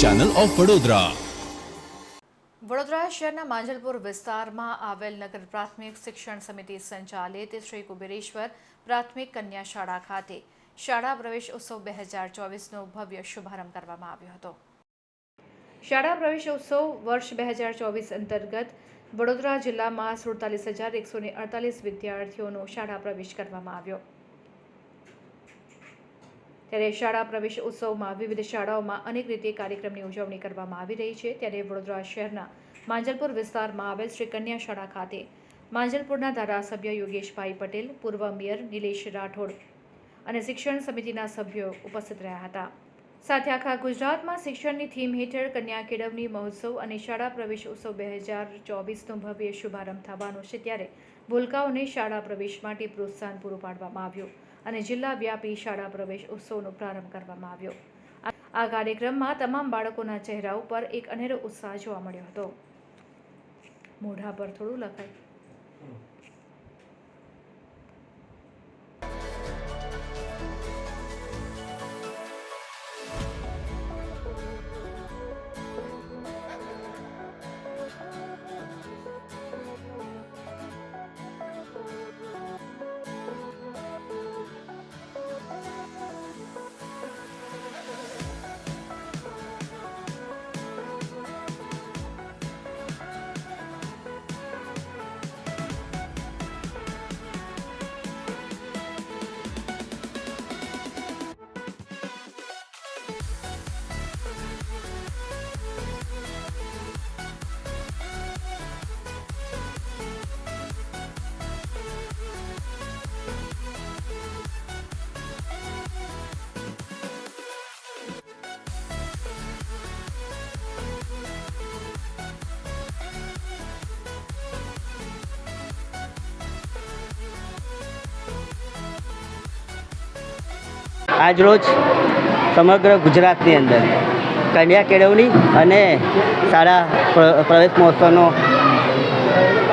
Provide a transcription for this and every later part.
Channel of Vadodara Vadodara શહેરના માંજલપુર વિસ્તારમાં આવેલ નગર પ્રાથમિક શિક્ષણ સમિતિ સંચાલિત શ્રી કુબેરેશ્વર પ્રાથમિક કન્યા શાળા ખાતે શાળા પ્રવેશ ઉત્સવ બે હજાર ચોવીસનો ભવ્ય શુભારંભ કરવામાં આવ્યો હતો. શાળા પ્રવેશ ઉત્સવ વર્ષ બે હજાર ચોવીસ અંતર્ગત વડોદરા જિલ્લામાં સુડતાલીસ હજાર એકસો અડતાલીસ વિદ્યાર્થીઓનો શાળા પ્રવેશ કરવામાં આવ્યો. ત્યારે શાળા પ્રવેશ ઉત્સવમાં વિવિધ શાળાઓમાં અનેક રીતે કાર્યક્રમની ઉજવણી કરવામાં આવી રહી છે. ત્યારે વડોદરા શહેરના માંજલપુર વિસ્તારમાં આવેલ શ્રી કન્યા શાળા ખાતે માંજલપુરના ધારાસભ્ય યોગેશભાઈ પટેલ, પૂર્વ મેયર નિલેશ રાઠોડ અને શિક્ષણ સમિતિના સભ્યો ઉપસ્થિત રહ્યા હતા. સાથે આખા ગુજરાતમાં શિક્ષણની થીમ હેઠળ કન્યા કેળવણી મહોત્સવ અને શાળા પ્રવેશ ઉત્સવ બે હજાર ચોવીસનો ભવ્ય શુભારંભ થવાનો છે. ત્યારે ભૂલકાઓને શાળા પ્રવેશ માટે પ્રોત્સાહન પૂરું પાડવામાં આવ્યું. અને જિલ્લા વ્યાપી શાળા પ્રવેશ ઉત્સવનો પ્રારંભ કરવામાં આવ્યો. આ- કાર્યક્રમમાં તમામ બાળકોના ચહેરા ઉપર એક અનેરો ઉત્સાહ જોવા મળ્યો હતો. મોઢા પર થોડું લખાય. આજરોજ સમગ્ર ગુજરાતની અંદર કન્યા કેળવણી અને શાળા પ્ર- પ્રવેશ મહોત્સવનો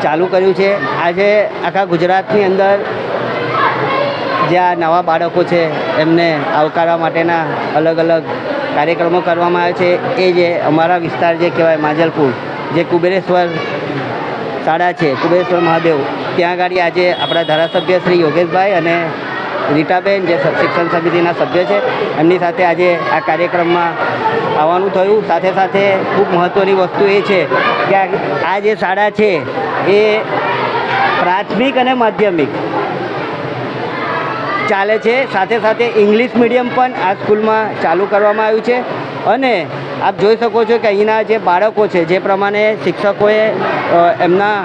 ચાલુ કર્યું છે. આજે આખા ગુજરાતની અંદર જ્યાં નવા બાળકો છે એમને આવકારવા માટેના અલગ અલગ કાર્યક્રમો કરવામાં આવે છે. એ જે અમારા વિસ્તાર જે કહેવાય માજલપુર, જે કુબેરેશ્વર શાળા છે, કુબેરેશ્વર મહાદેવ, ત્યાં આગળ આજે આપણા ધારાસભ્ય શ્રી યોગેશભાઈ અને રીટાબેન, જે શિક્ષણ સમિતિના સભ્ય છે, એમની સાથે આજે આ કાર્યક્રમમાં આવવાનું થયું. સાથે સાથે ખૂબ મહત્ત્વની વસ્તુ એ છે કે આ- જે શાળા છે એ પ્રાથમિક અને માધ્યમિક ચાલે છે. સાથે સાથે ઇંગ્લિશ મીડિયમ પણ આ સ્કૂલમાં ચાલુ કરવામાં આવ્યું છે. અને આપ જોઈ શકો છો કે અહીંના જે બાળકો છે, જે પ્રમાણે શિક્ષકોએ એમના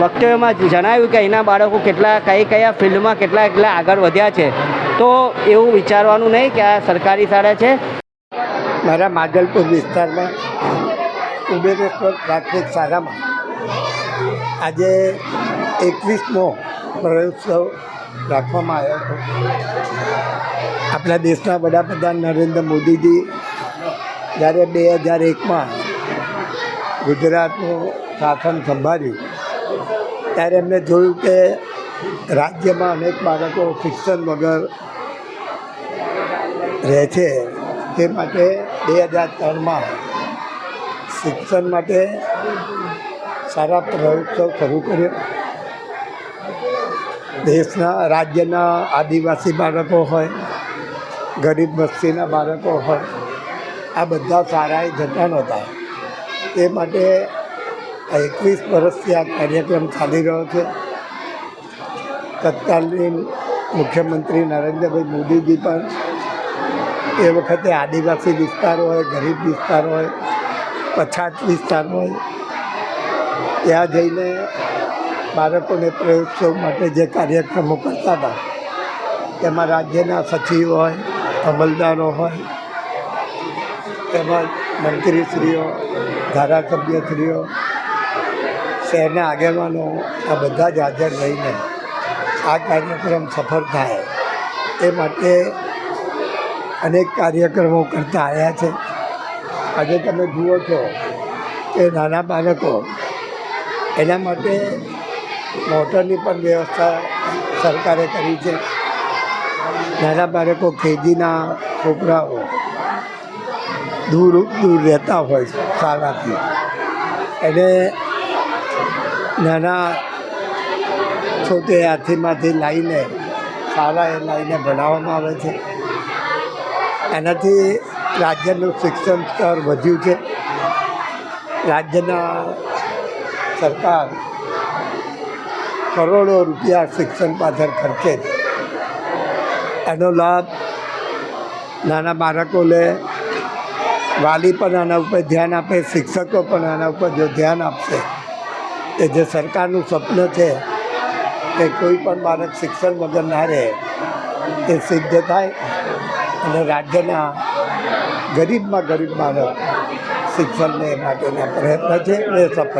વક્તવ્યમાં જણાવ્યું કે અહીંના બાળકો કેટલા, કઈ કયા ફિલ્ડમાં કેટલા કેટલા આગળ વધ્યા છે. તો એવું વિચારવાનું નહીં કે આ સરકારી શાળા છે. મારા માગલપુર વિસ્તારમાં ઉબેરેશ્વર પ્રાથમિક શાળામાં આજે એકવીસમો પ્રયોત્સવ રાખવામાં આવ્યો હતો. આપણા દેશના વડાપ્રધાન નરેન્દ્ર મોદીજી જ્યારે બે હજાર એકમાં ગુજરાતનું શાસન સંભાળ્યું ત્યારે એમને જોયું કે રાજ્યમાં અનેક બાળકો શિક્ષણ વગર રહે છે. તે માટે બે હજાર ત્રણમાં શિક્ષણ માટે સારા પ્રયોગોત્સવ શરૂ કર્યો. દેશના, રાજ્યના આદિવાસી બાળકો હોય, ગરીબ વસ્તીના બાળકો હોય, આ બધા સારા જતા નહોતા તે માટે આ એકવીસ વર્ષથી આ કાર્યક્રમ ચાલી રહ્યો છે. તત્કાલીન મુખ્યમંત્રી નરેન્દ્રભાઈ મોદીજી પણ એ વખતે આદિવાસી વિસ્તાર હોય, ગરીબ વિસ્તાર હોય પછાત વિસ્તાર હોય, ત્યાં જઈને બાળકોને પ્રયોગોત્સવ માટે જે કાર્યક્રમો કરતા હતા, તેમાં રાજ્યના સચિવ હોય અમલદારો હોય, તેમજ મંત્રીશ્રીઓ, ધારાસભ્યશ્રીઓ શહેરના આગેવાનો આ બધા જ હાજર રહીને આ કાર્યક્રમ સફળ થાય એ માટે અનેક કાર્યક્રમો કરતા આવ્યા છે. આજે તમે જુઓ છો કે નાના બાળકો એના માટે મોટરની પણ વ્યવસ્થા સરકારે કરી છે. નાના બાળકો ખેતીના છોકરાઓ દૂર દૂર રહેતા હોય શાળાથી. એને નાના છોટે હાથીમાંથી લાવીને શાળાએ લાવીને ભણાવવામાં આવે છે. એનાથી રાજ્યનું શિક્ષણ સ્તર વધ્યું છે. રાજ્યના સરકાર કરોડો રૂપિયા શિક્ષણ પાછળ ખર્ચે એનો લાભ નાના બાળકોને વાલી પણ આના ઉપર ધ્યાન આપે, શિક્ષકો પણ આના ઉપર જો ધ્યાન આપશે એ જે સરકારનું સ્વપ્ન છે કે કોઈ પણ બાળક શિક્ષણ વગર ના રહે, એ સિદ્ધ થાય અને રાજ્યના ગરીબમાં ગરીબ બાળક શિક્ષણને માટેના પ્રયત્ન છે, એ સફળ